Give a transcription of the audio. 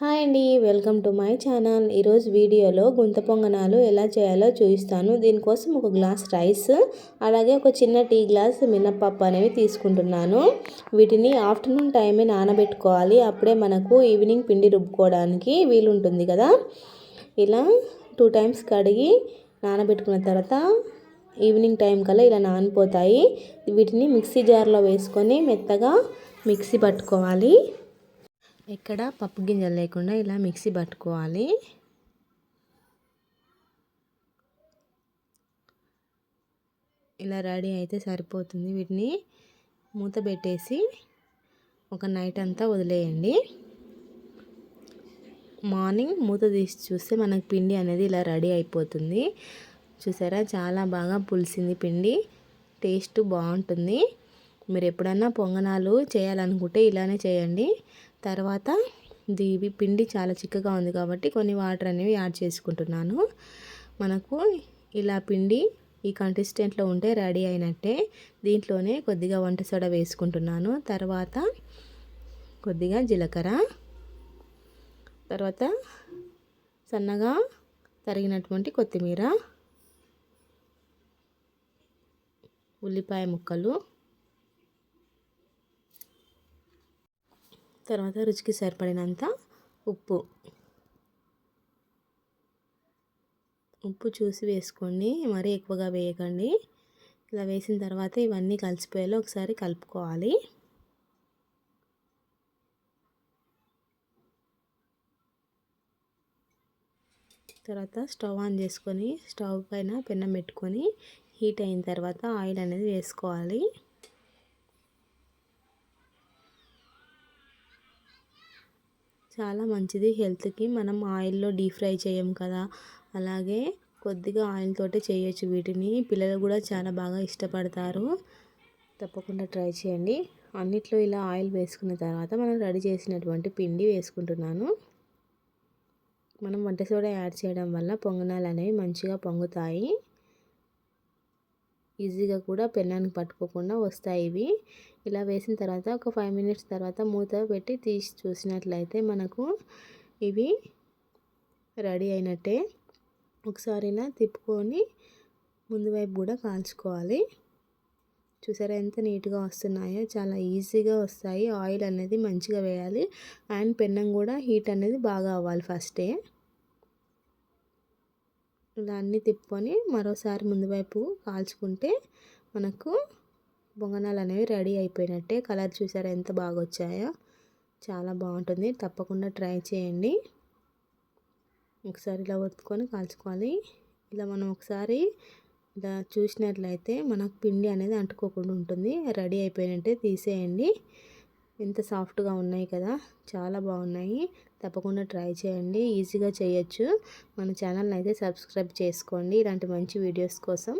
Hi అండి welcome to my channel. ఈరోజు వీడియోలో గుంత పొంగనాలు ఎలా చేయాలో చూపిస్తాను. దీనికోసం ఒక గ్లాస్ రైస్ అలాగే ఒక చిన్న టీ గ్లాస్ మినప్పప్పు అనేవి తీసుకుంటున్నాను. వీటిని ఆఫ్టర్నూన్ టైమే నానబెట్టుకోవాలి. అప్పుడే మనకు ఈవినింగ్ పిండి రుబ్బుకోవడానికి వీలుంటుంది కదా. ఇలా టూ టైమ్స్ కడిగి నానబెట్టుకున్న తర్వాత ఈవినింగ్ టైం కల్లా ఇలా నానిపోతాయి. వీటిని మిక్సీ జార్లో వేసుకొని మెత్తగా మిక్సీ పట్టుకోవాలి. ఇక్కడ పప్పు గింజలు లేకుండా ఇలా మిక్సీ పట్టుకోవాలి. ఇలా రెడీ అయితే సరిపోతుంది వీటిని. మూత పెట్టేసి ఒక నైట్ అంతా వదిలేయండి. మార్నింగ్ మూత తీసి చూస్తే మనకు పిండి అనేది ఇలా రెడీ అయిపోతుంది. చూసారా? చాలా బాగా పులిసింది పిండి. టేస్ట్ బాగుంటుంది. మీరు ఎప్పుడన్నా పొంగనాలు చేయాలనుకుంటే ఇలానే చేయండి. తర్వాత దీవి పిండి చాలా చిక్కగా ఉంది కాబట్టి కొన్ని వాటర్ అనేవి యాడ్ చేసుకుంటున్నాను. మనకు ఇలా పిండి ఈ కన్సిస్టెంట్లో ఉంటే రెడీ అయినట్టే దీంట్లోనే కొద్దిగా వంట సోడ వేసుకుంటున్నాను. తర్వాత కొద్దిగా జీలకర్ర తర్వాత సన్నగా తరిగినటువంటి కొత్తిమీర ఉల్లిపాయ ముక్కలు తర్వాత రుచికి సరిపడినంత ఉప్పు. ఉప్పు చూసి వేసుకోండి. మరీ ఎక్కువగా వేయకండి. ఇలా వేసిన తర్వాత ఇవన్నీ కలిసిపోయేలా ఒకసారి కలుపుకోవాలి. తర్వాత స్టవ్ ఆన్ చేసుకొని స్టవ్ పైన పెన్నం పెట్టుకొని హీట్ అయిన తర్వాత ఆయిల్ అనేది వేసుకోవాలి. చాలా మంచిది హెల్త్కి. మనం ఆయిల్లో డీప్ ఫ్రై చేయం కదా. అలాగే కొద్దిగా ఆయిల్ తోటే చేయొచ్చు వీటిని. పిల్లలు కూడా చాలా బాగా ఇష్టపడతారు. తప్పకుండా ట్రై చేయండి. అన్నిట్లో ఇలా ఆయిల్ వేసుకున్న తర్వాత మనం రెడీ చేసినటువంటి పిండి వేసుకుంటున్నాను. మనం వంట సోడా యాడ్ చేయడం వల్ల పొంగనాలు అనేవి మంచిగా పొంగుతాయి. ఈజీగా కూడా పెన్నానికి పట్టుకోకుండా వస్తాయి ఇవి. ఇలా వేసిన తర్వాత ఒక ఫైవ్ మినిట్స్ తర్వాత మూత పెట్టి తీసి చూసినట్లయితే మనకు ఇవి రెడీ అయినట్టే. ఒకసారి తిప్పుకొని ముందు వైపు కూడా కాల్చుకోవాలి. చూసారా ఎంత నీట్గా వస్తున్నాయో చాలా ఈజీగా వస్తాయి. ఆయిల్ అనేది మంచిగా వేయాలి. అండ్ పెన్నం కూడా హీట్ అనేది బాగా అవ్వాలి ఫస్టే. ఇలా అన్నీ తిప్పుకొని మరోసారి ముందు వైపు కాల్చుకుంటే మనకు బొంగనాలు అనేవి రెడీ అయిపోయినట్టే. కలర్ చూసారా ఎంత బాగా వచ్చాయో చాలా బాగుంటుంది. తప్పకుండా ట్రై చేయండి. ఒకసారి ఇలా ఒత్తుకొని కాల్చుకోవాలి. ఇలా మనం ఒకసారి ఇలా చూసినట్లయితే మనకు పిండి అనేది అంటుకోకుండా ఉంటుంది. రెడీ అయిపోయినట్టే తీసేయండి. ఎంత సాఫ్ట్గా ఉన్నాయి కదా చాలా బాగున్నాయి. తప్పకుండా ట్రై చేయండి ఈజీగా చేయొచ్చు. మన ఛానల్ని అయితే సబ్స్క్రైబ్ చేసుకోండి. ఇలాంటి మంచి వీడియోస్ కోసం